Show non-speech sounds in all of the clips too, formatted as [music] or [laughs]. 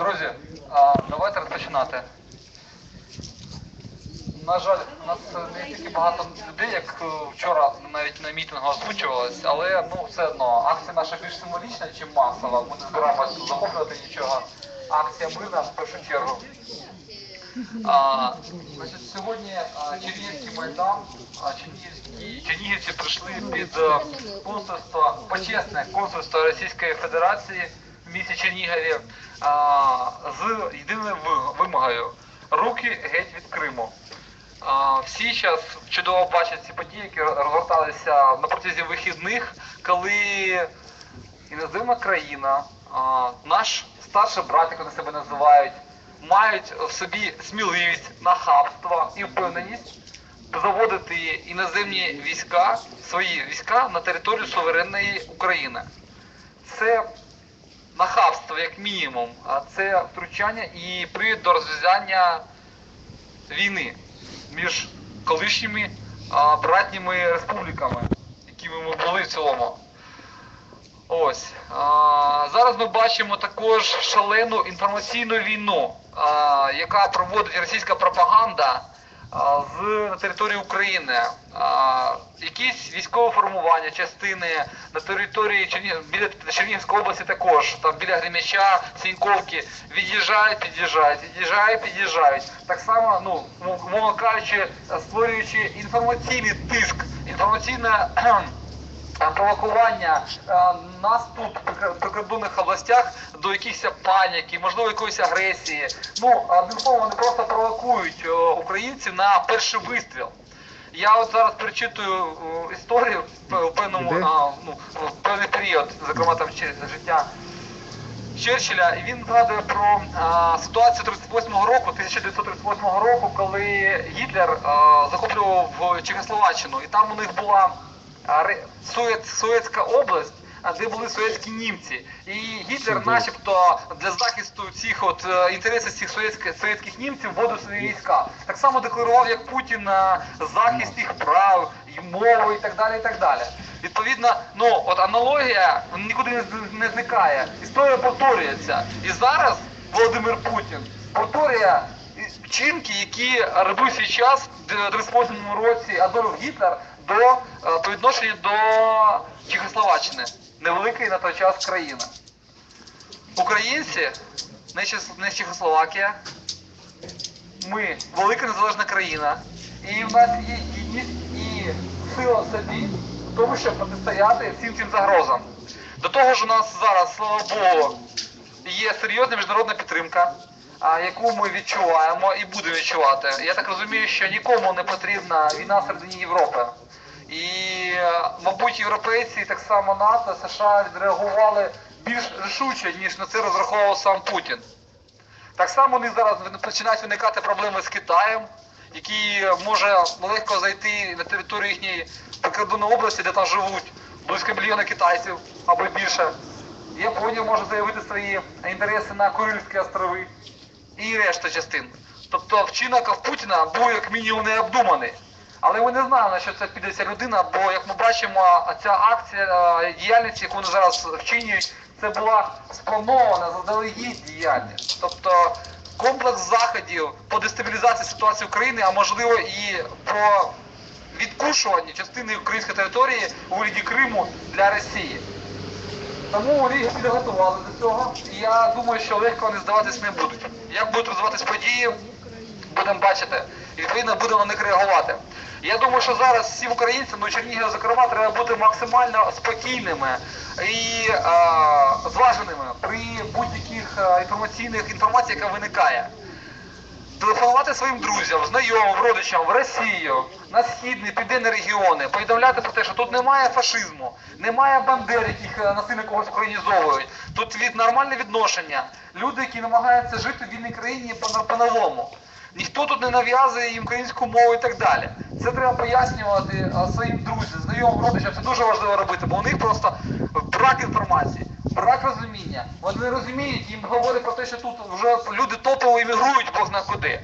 Друзі, давайте розпочинати. На жаль, у нас не тільки багато людей, як е, вчора навіть на мітингу озвучувалось, але ну все одно акція наша більш символічна, ніж масова. Ми не збираємося захоплювати нічого. Акція мирна в першу чергу. А, значить, сьогодні Чернігівський майдан, а, Чернігівські, Чернігівці прийшли під е, консульство, почесне консульство Російської Федерації в місті Чернігові а, з єдиною вимогою руки геть від Криму. А, Всі зараз чудово бачать ці події, які розгорталися на протязі вихідних, коли іноземна країна, а, наш старший брат, як вони себе називають, мають в собі сміливість, нахабство і впевненість заводити іноземні війська, свої війська на територію суверенної України. Це нахабство, як мінімум, а це втручання і привід до розв'язання війни між колишніми братніми республіками, якими ми були в цілому. Ось. А, зараз ми бачимо також шалену інформаційну війну, а, яка проводить російська пропаганда з на території України. Якісь військове формування, частини на території Чернігів, біля Чернігівської області також, там біля Гремяча, Сіньковки, від'їжджають, під'їжджають, від'їжджають, під'їжджають. Так само, ну, мов- мовно кажучи, створюючи інформаційний тиск, е, провокування е, нас тут в прикордонних областях до якихось паніки, можливо, якоїсь агресії. Ну, одним словом, вони просто провокують е, українців на перший вистріл. Я от зараз перечитую е, історію в певному а, ну, в певний період, зокрема там чи- життя Черчилля, і він згадує про а, ситуацію 38-го року, 1938 року, коли Гітлер а, захоплював Чехословаччину, і там у них була Суєц, Суєцька область. а, Де були совєтські німці, і Гітлер, начебто, для захисту цих от е, інтересів цих совєтських, совєтських німців вводив свої війська. Так само декларував, як Путін на захист їх прав, і мови і так далі. і так далі. Відповідно, ну от аналогія нікуди не, не зникає. Історія повторюється. І зараз Володимир Путін повторює вчинки, які робив свій час в 38 році Адольф Гітлер до е, по відношенню до Чехословаччини, невеликої на той час країни. Українці, не Чес- Чехословакія, ми велика незалежна країна, і в нас є гідність і сила в собі в тому, щоб протистояти всім цим загрозам. До того ж, у нас зараз, слава Богу, є серйозна міжнародна підтримка, яку ми відчуваємо і будемо відчувати. Я так розумію, що нікому не потрібна війна всередині Європи. І, мабуть, європейці, так само НАТО, США відреагували більш рішуче, ніж на це розраховував сам Путін. Так само них зараз починають виникати проблеми з Китаєм, який може легко зайти на територію їхньої прикордонної області, де там живуть близько мільйона китайців або більше. Японія може заявити свої інтереси на Курильські острови і решта частин. Тобто вчинок Путіна був як мінімум необдуманий. Але ми не знаємо, на що це піде ця людина, бо як ми бачимо, ця акція е, діяльність, яку вони зараз вчинюють, це була спланована заздалегідь діяльність. Тобто комплекс заходів по дестабілізації ситуації України, а можливо і по відкушуванню частини української території у вигляді Криму для Росії. Тому Рігу підготували до цього. І я думаю, що легко вони здаватись не будуть. Як будуть розвиватись події, будемо бачити. І відповідно будемо на них реагувати. Я думаю, що зараз всім українцям, ну Чернігів, зокрема, треба бути максимально спокійними і е, зваженими при будь-яких е, інформаційних інформаціях, яка виникає. Телефонувати своїм друзям, знайомим, родичам в Росію, на східні, південні регіони, повідомляти про те, що тут немає фашизму, немає бандер, яких е, насильно когось українізовують. Тут від нормальне відношення. Люди, які намагаються жити в вільній країні по- по-новому. Ніхто тут не нав'язує їм українську мову і так далі. Це треба пояснювати своїм друзям, знайомим родичам. Це дуже важливо робити, бо у них просто брак інформації, брак розуміння. Вони розуміють, їм говорять про те, що тут вже люди топово іммігрують Бог куди.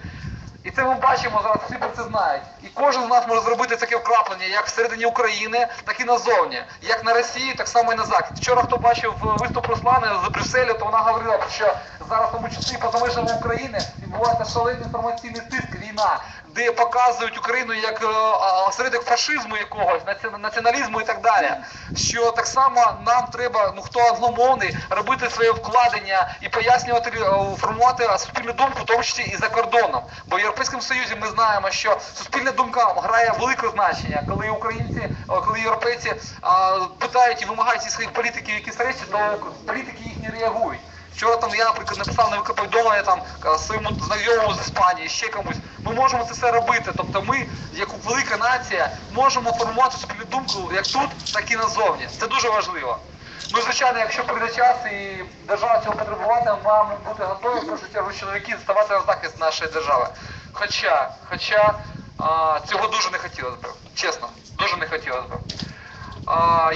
І це ми бачимо зараз, всі про це знають. І кожен з нас може зробити таке вкраплення як всередині України, так і назовні. Як на Росії, так само і на Захід. Вчора хто бачив виступ Руслани з Брюсселю, то вона говорила, що зараз, тому числі по межами України, відбувається шалений інформаційний тиск, війна, де показують Україну як е, осередок фашизму якогось, націоналізму і так далі. Що так само нам треба, ну хто англомовний, робити своє вкладення і пояснювати, е, формувати суспільну думку, в тому числі і за кордоном. Бо в Європейському Союзі ми знаємо, що суспільна думка грає велике значення, коли українці, коли європейці питають і вимагають зі своїх політиків якісь речі, то політики їх не реагують. Вчора там я, наприклад, написав невелике повідомлення там е, своєму знайомому з Іспанії, ще комусь. Ми можемо це все робити. Тобто ми, як велика нація, можемо формувати суспільну думку як тут, так і назовні. Це дуже важливо. Ну, звичайно, якщо прийде час і держава цього потребувати, маємо бути готові, в першу чергу, чоловіки ставати на захист нашої держави. Хоча, хоча а, цього дуже не хотілося б, чесно, дуже не хотілося б.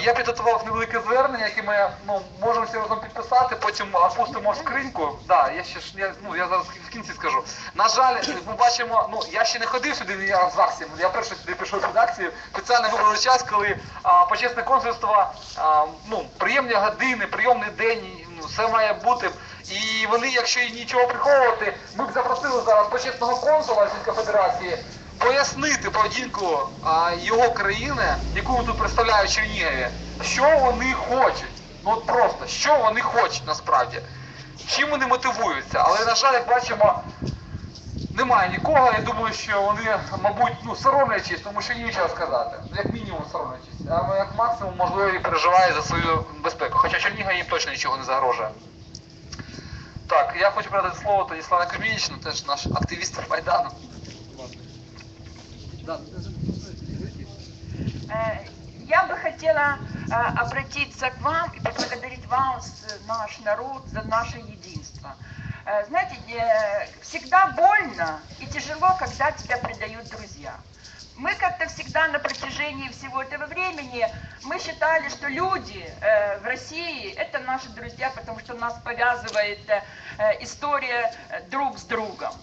Я підготував невелике звернення, яке ми ну, можемо всі разом підписати, потім опустимо скриньку. Да, я ще ж я, ну, я зараз в кінці скажу. На жаль, ми бачимо, ну я ще не ходив сюди раз з акціями. Я перший сюди пішов під акцію. Спеціально вибрали час, коли а, почесне консульство, а, ну, приємні години, прийомний день, ну, все має бути. І вони, якщо і нічого приховувати, ми б запросили зараз почесного консула Російської Федерації пояснити поведінку а, його країни, яку тут представляє Чернігові, що вони хочуть. Ну от просто, що вони хочуть насправді. Чим вони мотивуються. Але, на жаль, як бачимо, немає нікого. Я думаю, що вони, мабуть, ну, соромлячись, тому що нічого сказати. Ну, Як мінімум соромлячись. А як максимум, можливо, і переживає за свою безпеку. Хоча Чернігова їм точно нічого не загрожує. Так, я хочу передати слово тоді Слава теж наш активіст Майдану. Э, Я бы хотела э, обратиться к вам и поблагодарить вас, э, наш народ, за наше единство. Знаете, всегда больно и тяжело, когда тебя предают друзья. Мы как-то всегда на протяжении всего этого времени, мы считали, что люди в России это наши друзья, потому что нас повязывает история друг с другом.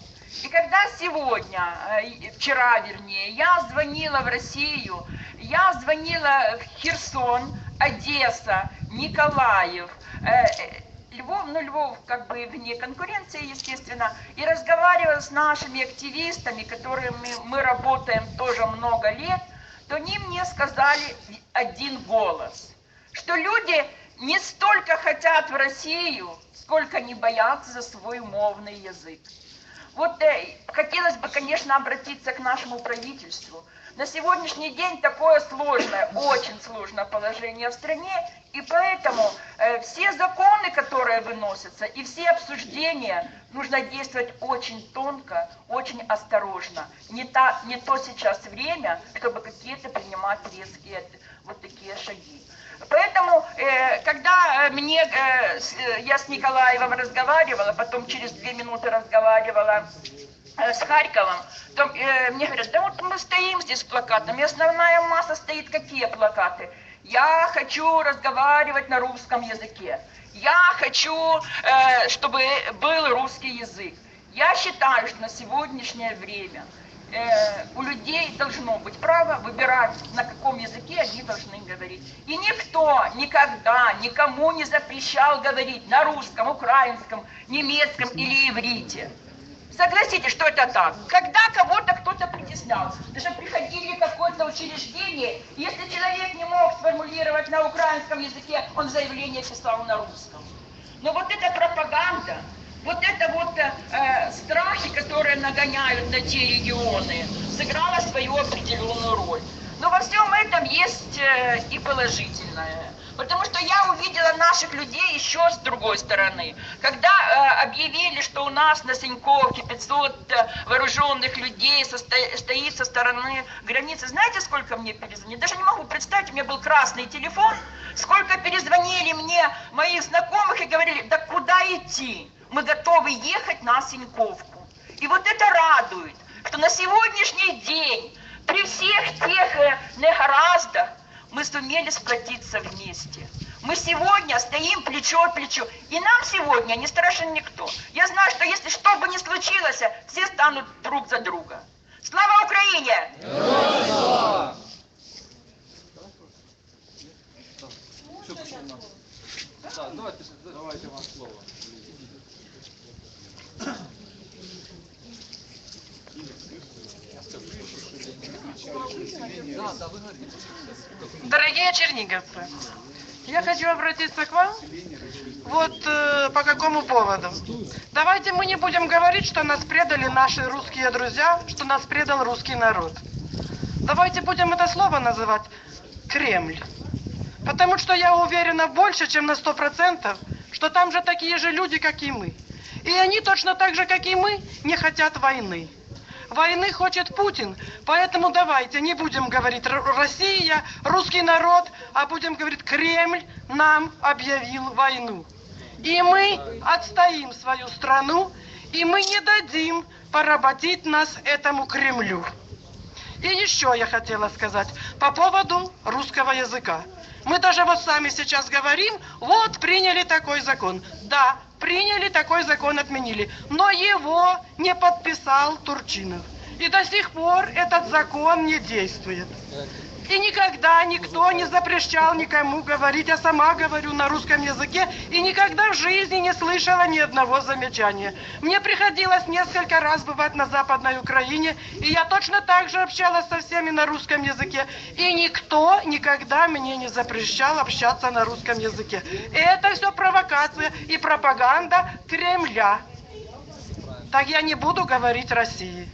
И когда сегодня, э, вчера вернее, я звонила в Россию, я звонила в Херсон, Одесса, Николаев, э, э, Львов, ну Львов как бы вне конкуренции, естественно, и разговаривала с нашими активистами, которыми мы работаем тоже много лет, то они мне сказали один голос, что люди не столько хотят в Россию, сколько не боятся за свой умовный язык. Вот э, хотелось бы, конечно, обратиться к нашему правительству. На сегодняшний день такое сложное, очень сложное положение в стране, и поэтому э, все законы, которые выносятся, и все обсуждения, нужно действовать очень тонко, очень осторожно. Не, та, не то сейчас время, чтобы какие-то принимать резкие вот такие шаги. Поэтому, э, когда э, мне, э, с- э, я с Николаевым разговаривала, потом через две минуты разговаривала э, с Харьковом, то э, мне говорят, да вот мы стоим здесь с плакатами, основная масса стоит, какие плакаты? Я хочу разговаривать на русском языке. Я хочу, э, чтобы был русский язык. Я считаю, что на сегодняшнее время э, у людей должно быть право выбирать, на каком языке они должны говорить. И никто никогда никому не запрещал говорить на русском, украинском, немецком или иврите. Согласитесь, что это так. Когда кого-то кто-то притеснял, даже приходили в какое-то учреждение, если человек не мог сформулировать на украинском языке, он заявление писал на русском. Но вот эта пропаганда, вот это вот э, э, страхи, которые нагоняют на те регионы, сыграла свою определенную роль. Но во всем этом есть э, и положительное. Потому что я увидела наших людей еще с другой стороны. Когда э, объявили, что у нас на Синьковке 500 э, вооруженных людей состо- стоит со стороны границы, знаете, сколько мне перезвонили? Даже не могу представить, у меня был красный телефон, сколько перезвонили мне моих знакомых и говорили, да куда идти? Мы готовы ехать на Синьковку. И вот это радует, что на сегодняшний день при всех тех э, негараздах мы сумели сплотиться вместе. Мы сегодня стоим плечо к плечу. И нам сегодня не страшен никто. Я знаю, что если что бы ни случилось, все станут друг за друга. Слава Украине! Дорогие черниговцы, я хочу обратиться к вам вот э, по какому поводу. Давайте мы не будем говорить, что нас предали наши русские друзья, что нас предал русский народ. Давайте будем это слово называть Кремль. Потому что я уверена больше, чем на сто процентов, что там же такие же люди, как и мы. И они точно так же, как и мы, не хотят войны. Войны хочет Путин, поэтому давайте не будем говорить «Р- Россия, русский народ, а будем говорить Кремль нам объявил войну. И мы отстоим свою страну, и мы не дадим поработить нас этому Кремлю. И еще я хотела сказать по поводу русского языка. Мы даже вот сами сейчас говорим, вот приняли такой закон. Да, приняли такой закон, отменили. Но его не подписал Турчинов. И до сих пор этот закон не действует. И никогда никто не запрещал никому говорить, я сама говорю на русском языке, и никогда в жизни не слышала ни одного замечания. Мне приходилось несколько раз бывать на Западной Украине, и я точно так же общалась со всеми на русском языке, и никто никогда мне не запрещал общаться на русском языке. Это все провокация и пропаганда Кремля. Так я не буду говорить России.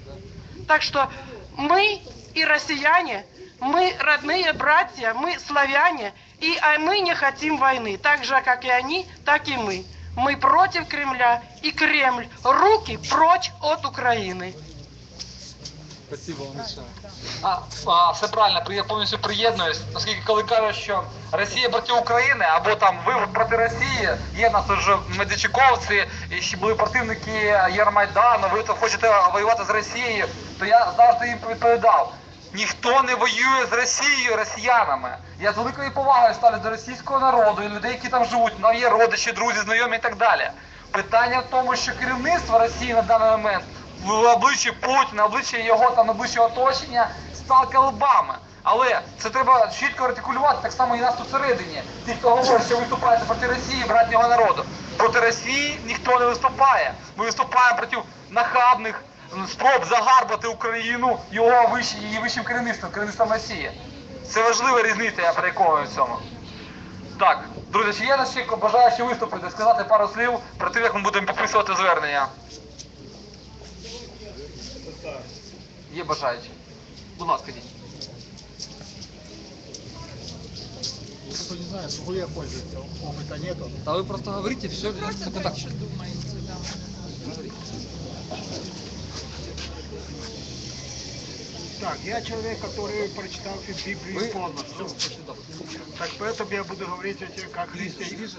Так что мы и россияне, мы родные братья, мы славяне, и а мы не хотим войны. Так же, как и они, так и мы. Мы против Кремля, и Кремль руки прочь от Украины. Спасибо вам большое. А, а, все правильно, при- я повністю приєднуюсь, оскільки коли кажуть, що Росія проти України, або там ви проти Росії, є в нас вже медичиковці, і ще були противники Єрмайдану, ви то хочете воювати з Росією, то я завжди їм відповідав. Ніхто не воює з Росією, росіянами. Я з великою повагою ставлю до російського народу і людей, які там живуть, нам є родичі, друзі, знайомі і так далі. Питання в тому, що керівництво Росії на даний момент в обличчі Путіна, обличчі його там найближчого оточення сталки лбами. Але це треба чітко артикулювати, так само і нас тут всередині. Ті, хто говорить, що виступаєте проти Росії, братнього народу. Проти Росії ніхто не виступає. Ми виступаємо проти нахабних спроб загарбати Україну його вищі, її вищим керівництвом, керівництвом Росії. Це важлива різниця, я переконаний в цьому. Так, друзі, чи є нас ще бажаючі виступити, сказати пару слів про те, як ми будемо підписувати звернення? Є бажаючі. Будь ласка, йдіть. Кто не знает, смогу я пользоваться, опыта нету. Та ви просто говорите, все, це так. Так, я человек, который прочитал Библию полностью. Так поэтому я буду говорить о тебе как, христианин,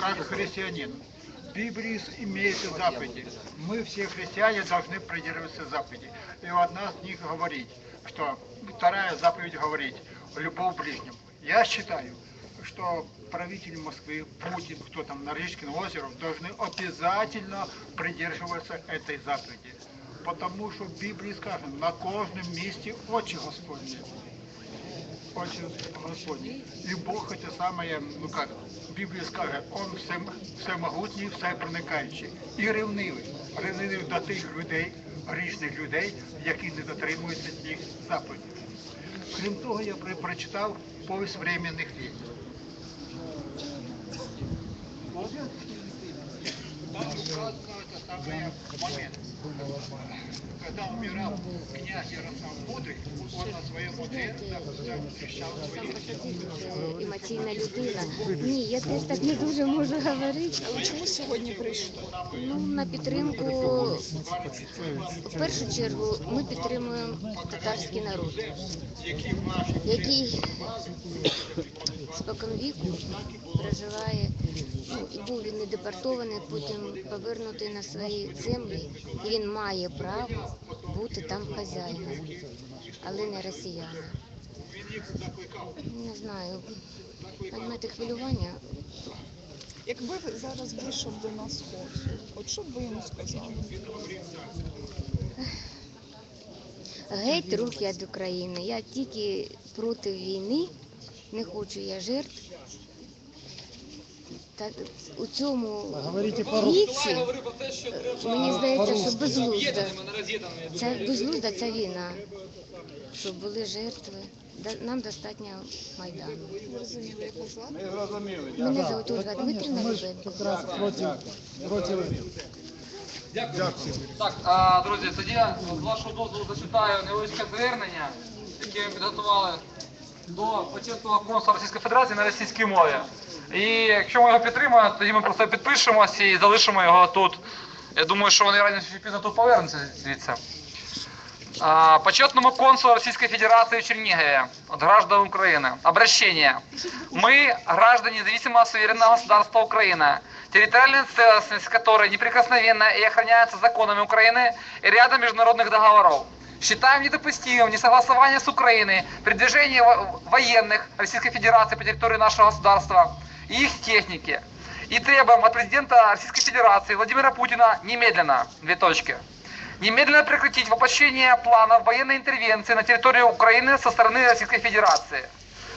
как христианин. Библии имеются заповеди. Мы все христиане должны придерживаться заповедей. И одна из них говорить, что вторая заповедь говорить, любовь к ближнему. Я считаю, что правитель Москвы, Путин, кто там на Рижском озере, должны обязательно придерживаться этой заповеди. Потому что в Библии сказано, на каждом месте очи Господни. Очи Господні. І Бог це саме, ну як, Біблія скаже, Он все, всемогутній, все проникаючий. І ревнивий. Ревнивий до тих людей, грішних людей, які не дотримуються цих заповідей. Крім того, я прочитав повість временних війн. Там указано это самый момент. Когда умирал князь Ярослав Мудрый, он на своем одре защищал своих Е, емоційна людина. Ні, я теж так не дуже можу говорити. Чому сьогодні прийшли? Ну, на підтримку, в першу чергу, ми підтримуємо татарський народ, який спокон віку проживає, ну, і був він не депортований, потім повернутий на свої землі, і він має право бути там хазяїном, але не росіянином. не знаю, поймете хвилювання. Якби зараз вийшов до нас хлопців, от що б ви йому сказали? Геть руки від України. Я тільки проти війни, не хочу я жертв. Та у цьому віці, мені здається, що безглузда. Це безглузда ця війна, щоб були жертви. Нам достатньо Майдану. Звати? Мене звуть Ольга Дмитрівна Лібенко. Так, а, друзі, тоді я з вашого дозволу зачитаю невеличке звернення, яке ми підготували до почесного консула Російської Федерації на російській мові. І якщо ми його підтримаємо, тоді ми просто підпишемося і залишимо його тут. Я думаю, що вони раніше чи пізно тут повернуться звідси. А, Почетному консулу Российской Федерации в Чернигове от граждан Украины. Обращение. Мы, граждане независимого суверенного государства Украина, территориальная целостность которой неприкосновенна и охраняется законами Украины и рядом международных договоров. Считаем недопустимым несогласование с Украиной при движении во- военных Российской Федерации по территории нашего государства и их техники. И требуем от президента Российской Федерации Владимира Путина немедленно, две точки, немедленно прекратить воплощение планов военной интервенции на территорию Украины со стороны Российской Федерации.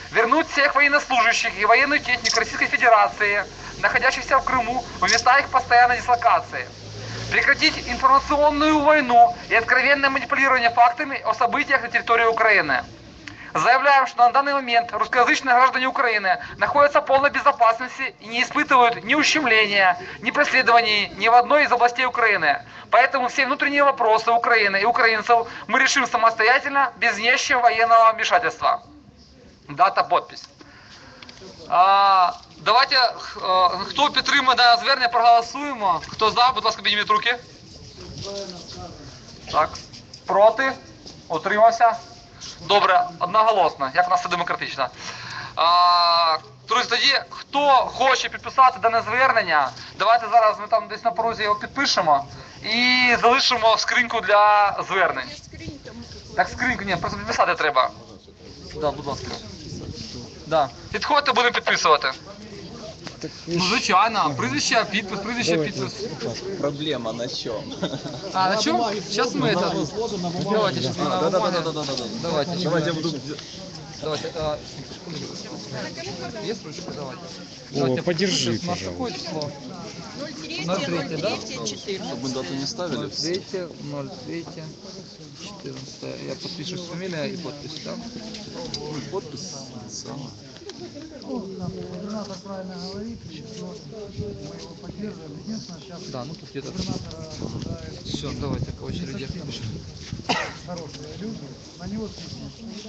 Вернуть всех военнослужащих и военную технику Российской Федерации, находящихся в Крыму, в места их постоянной дислокации. Прекратить информационную войну и откровенное манипулирование фактами о событиях на территории Украины. Заявляем, что на данный момент русскоязычные граждане Украины находятся в полной безопасности и не испытывают ни ущемления, ни преследований ни в одной из областей Украины. Поэтому все внутренние вопросы Украины и украинцев мы решим самостоятельно, без внешнего военного вмешательства. Дата, подпись. А, давайте, е, хто підтримує дане звернення, проголосуємо. Хто за, будь ласка, підніміть руки. Так. Проти? Утримався? Добре, одноголосно, як у нас це демократично. Друзі, тоді, хто хоче підписати дане звернення, давайте зараз ми там десь на порозі його підпишемо і залишимо скриньку для звернень. Так, скриньку, ні, просто підписати треба. Да, будь ласка. Підходьте, будемо підписувати. Ну, звичайно, прізвище, підпис, прізвище, підпис. Проблема на чем? А, на чому? Сейчас мы это... Давайте, сейчас мы на бумаге. Давайте, Давайте я буду... Давайте, а, есть ручка? Давайте. О, подержи, У нас пожалуйста. какое число? 03, да? Чтобы мы дату не ставили. 03, 03, 14. Я подпишусь фамилия и подпись, да? Подпись сама. Губернатор правильно говорит, что мы его поддерживаем. Единственное, сейчас Да, ну тут где-то. Все, давайте по очереди. хорошие люди, на него.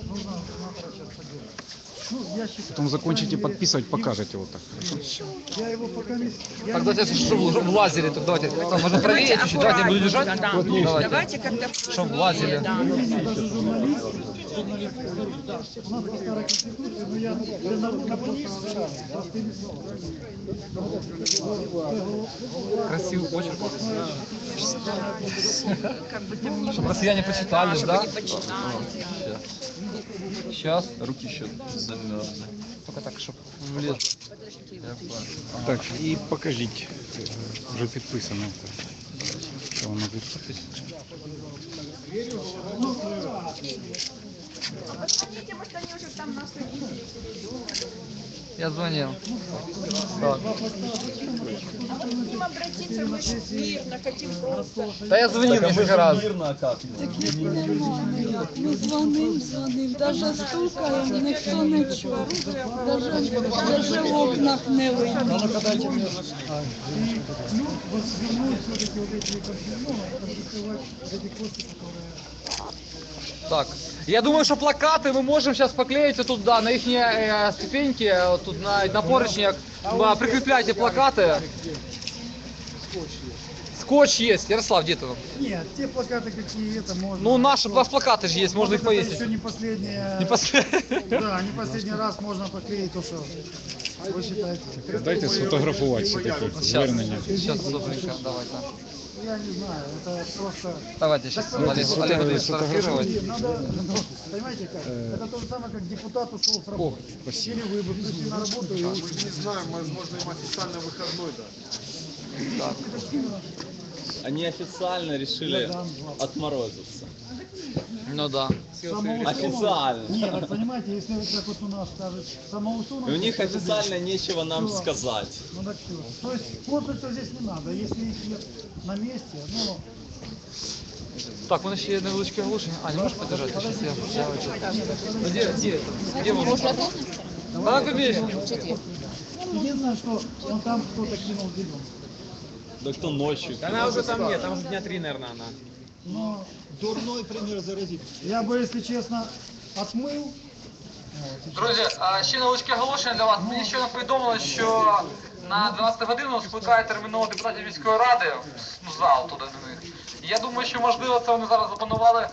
Нужно губернатора сейчас поддерживать. Ну, я считаю. Потом закончите подписывать, покажете вот так. Я его пока не... Так, давайте, чтобы в лазере, тут давайте, там можно правее чуть-чуть, давайте я буду держать. Давайте, Давайте как-то... чтобы влазили. Даже журналисты, журналисты говорят, да, у нас по старой конституции, но я, я на, на просто простыми словами. Красивый почерк. Чтобы россияне почитали, да? Сейчас. Руки еще замерзли. Только так, чтобы влез. Так, и покажите. Уже підписано. Що воно тут? Посмотрите, может, они уже там нас увидели. Я звонил. Так. К ним обратиться мы же мирно хотим просто. Да я звонил несколько раз. Мирно, а как? Ми дзвонив, дзвонив, даже стукаємо, ніхто не чує. Даже, даже в окнах не видно. Ну, вот вернуть все-таки вот эти ну, конфликтовать эти кости, которые... Так. я думаю, что плакаты мы можем сейчас поклеить вот тут, да, на их э, ступеньки, вот тут на, на поручнях. Да, прикрепляйте плакаты. Скотч есть. Ярослав, где ты? Нет, те плакаты, какие это можно... Ну, наши пла- плакаты же есть, можно их это еще повесить. не последнее... Не после... [laughs] Да, не последний раз можно поклеить то, что вы считаете. Дайте сфотографувати все таке Сейчас, сейчас, добренько, давай, да. Я не знаю, это просто... Давайте сейчас Так, Олег вот Олег это будет сфотографировать. Надо, ну, понимаете как? Это то же самое, как депутат ушел с работы. Или вы бы пришли на работу и ушли. Не знаю, возможно, им официально выходной дать. Они официально решили отморозиться. Ну да. Официально. Нет, так понимаете, если вот как вот у нас скажет самоусунуть... И у них официально нечего нам Всё. сказать. Ну так все. То есть подписов здесь не надо. Если их нет на месте, ну... Так, у нас ще є невеличке оголошення. А, не можеш подержати? Щас я я- Де, де, де воно? Так, побіг. Единственное, что он там кто-то кинул зеленый. Да кто ночью? Она уже там нет, там уже дня три, наверное, она. Но дурной пример заразит. Я бы, если честно, отмыл. Друзі, а, ще невеличке оголошення для вас. Мені щойно повідомили, що на 12 годину скликає терміново депутатів міської ради в зал туди до них. Я думаю, що можливо це вони зараз запланували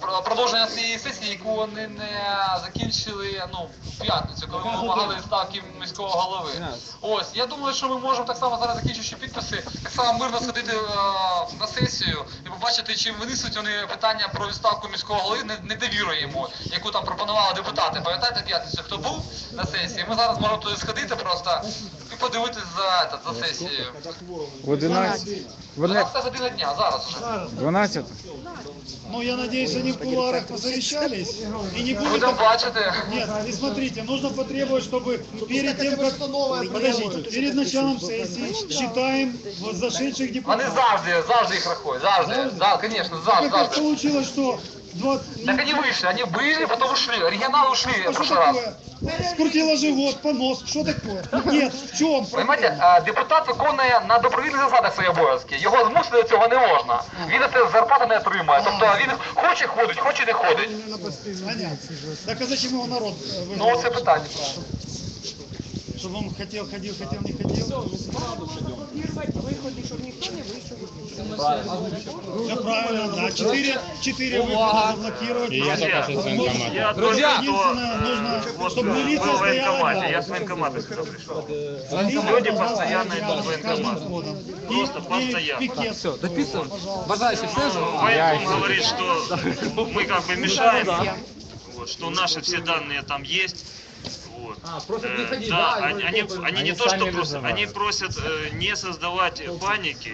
продовження цієї сесії, яку вони не закінчили ну, в п'ятницю, коли ми вимагали відставки міського голови. Ось, я думаю, що ми можемо так само зараз закінчивши підписи, так само мирно сходити е, на сесію і побачити, чи винесуть вони питання про відставку міського голови, не, недовіру йому, яку там пропонували депутати. Пам'ятаєте п'ятницю, хто був на сесії? Ми зараз можемо туди сходити просто подивитись за, этот, за сесією. В 11. В 11. 12 година дня, зараз уже. 12. Ну, я надеюсь, они в кулуарах посовещались и не будет... Будемо бачити. Нет, и смотрите, нужно потребовать, чтобы перед тем, как... Подождите, перед началом сессии считаем вот зашедших Вони депутатов. завжди, завжди їх рахують, завжди. Завжди, звісно, завжди, Как так завжди. получилось, что... 20... Так они вышли, они были, потом ушли. Оригиналы ушли в А что прошлый раз. такое? Скрутила живот, понос, что такое? Нет, в чем? Понимаете, а, депутат виконує на добровільних засадах свої обов'язки. Його змусити до цього не можна. Він на це зарплату не отримує. Тобто він хоче ходить, хоче не ходить. Понятно. Так а зачем его народ э, Ну выбрал? це питання. Чтобы он хотел, ходил, хотел, не хотел? Все правильно, да. Четыре, четыре выхода заблокировать. И я только что с военкомата. Друзья, единственное, нужно, чтобы милиция стояла. Я с военкомата сюда пришел. Люди Люди постоянно идут в военкомат. Просто постоянно. Все, дописываем. Бажаючи все ж. Военком говорит, что мы как бы мешаем, вот, что наши все данные там есть. Вот. А, просто Э, приходи, да, да, они, они, это- они не Они то, что просят, они просят э, не создавать паники,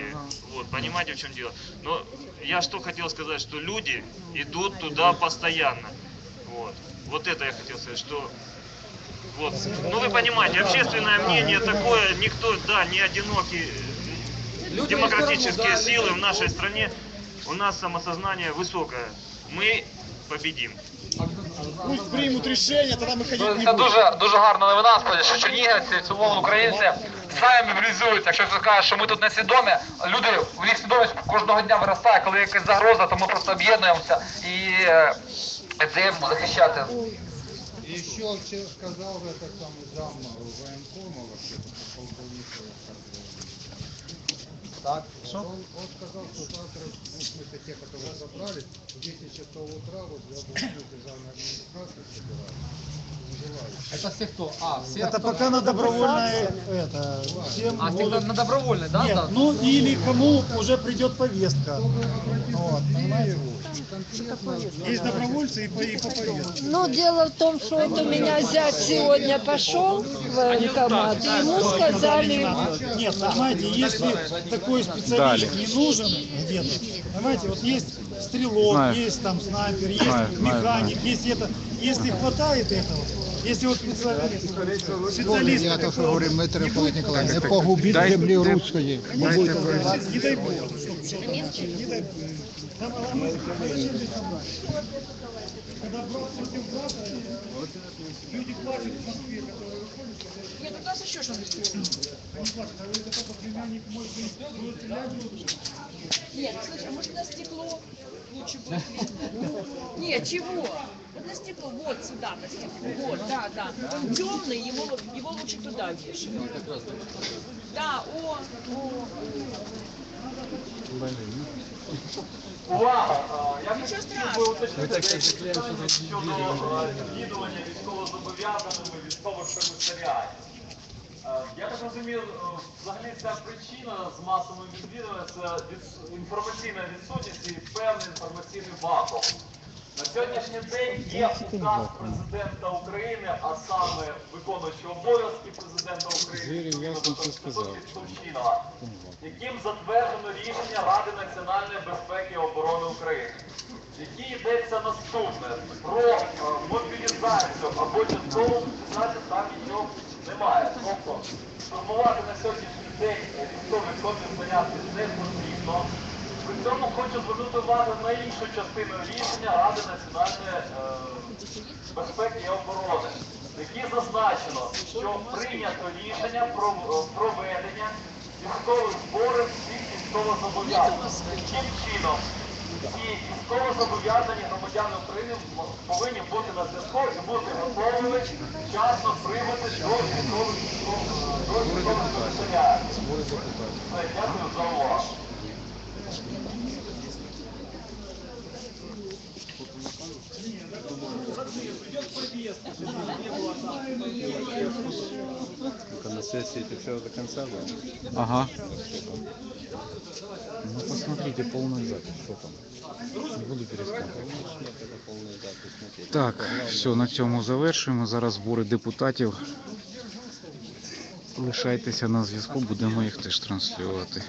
вот, понимаете, в чем дело. Но я что хотел сказать, что люди идут туда постоянно, вот, вот это я хотел сказать, что вот, ну вы понимаете, общественное мнение такое, никто, да, не одинокий, Люди демократические силы в нашей стране, у нас самосознание высокое, мы победим. Пусть примут решение, тогда мы ходить Ну, не Це будем. дуже, дуже гарна новина, справді, що чернігівці, в цілому українці самі мобілізуються. Якщо хтось каже, що ми тут не свідомі, люди, в їх свідомість кожного дня виростає, коли є якась загроза, то ми просто об'єднуємося і е, йдемо захищати. Еще вообще сказал этот самый зам военкома, вообще, полковника. Так, Он, он сказал, что завтра, ну, в смысле, те, которые собрались, в 10 часов утра, вот я буду державной администрации собирать. Это все кто? А, все Это кто? пока на добровольное, это, всем А, будут- на добровольной, да? Нет, да? ну или кому уже придет повестка. Вот, понимаете? Есть добровольцы и по, и по повестке. Ну, дело в том, что вот у меня зять сегодня пошел в военкомат, и ему сказали, Нет, понимаете, если такой специалист Дали. не нужен где-то, понимаете, вот есть стрелок, Знаю. есть там снайпер, есть Знаю, знаю, механик, есть это, если хватает этого, если вот специалист, специалист Я то, что говорю, Дмитрий Николаевич, не погубить русской. Конечно, не дай бог, не дай бог. Когда брат против брата, люди плачут в Москве, которые выходят, Нет, у нас еще что-то они плачут, а это только племянник мой, вы стрелять? Нет, слушай, может на стекло лучше будет видно. Нет, чего? Вот на стекло, вот сюда на стекло. Вот, да, да. Он темный, его, его лучше туда вешать. Да, о, о. Увага! Я хотів би уточнити деякі питання щодо відвідування військовозобов'язаними військових комісаріатів. Е, Я так розумію, е, взагалі ця причина з масовим відвідуванням це інформаційна відсутність і певний інформаційний вакуум. На сьогоднішній день є указ президента України, а саме виконуючий обов'язки президента України яким затверджено рішення Ради національної безпеки і оборони України, в якій йдеться наступне про е, мобілізацію або часткову мобілізацію там нічого немає. Тобто формувати на сьогоднішній день військовий кодекс заняття не потрібно. При цьому хочу звернути увагу на іншу частину рішення Ради національної е, безпеки і оборони, в якій зазначено, що прийнято рішення про е, проведення військових зборів всіх військовозобов'язаних. Таким чином, ці військовозобов'язані громадяни України повинні бути на зв'язку і бути готовими вчасно прибути до військових е, військових. Дякую за увагу. На сессии это все до конца было? Ага. Ну посмотрите полную запись, что там. Не буду пересказывать. Так, все, на цьому завершуємо. Зараз збори депутатів. Лишайтеся на зв'язку, будемо їх теж транслювати.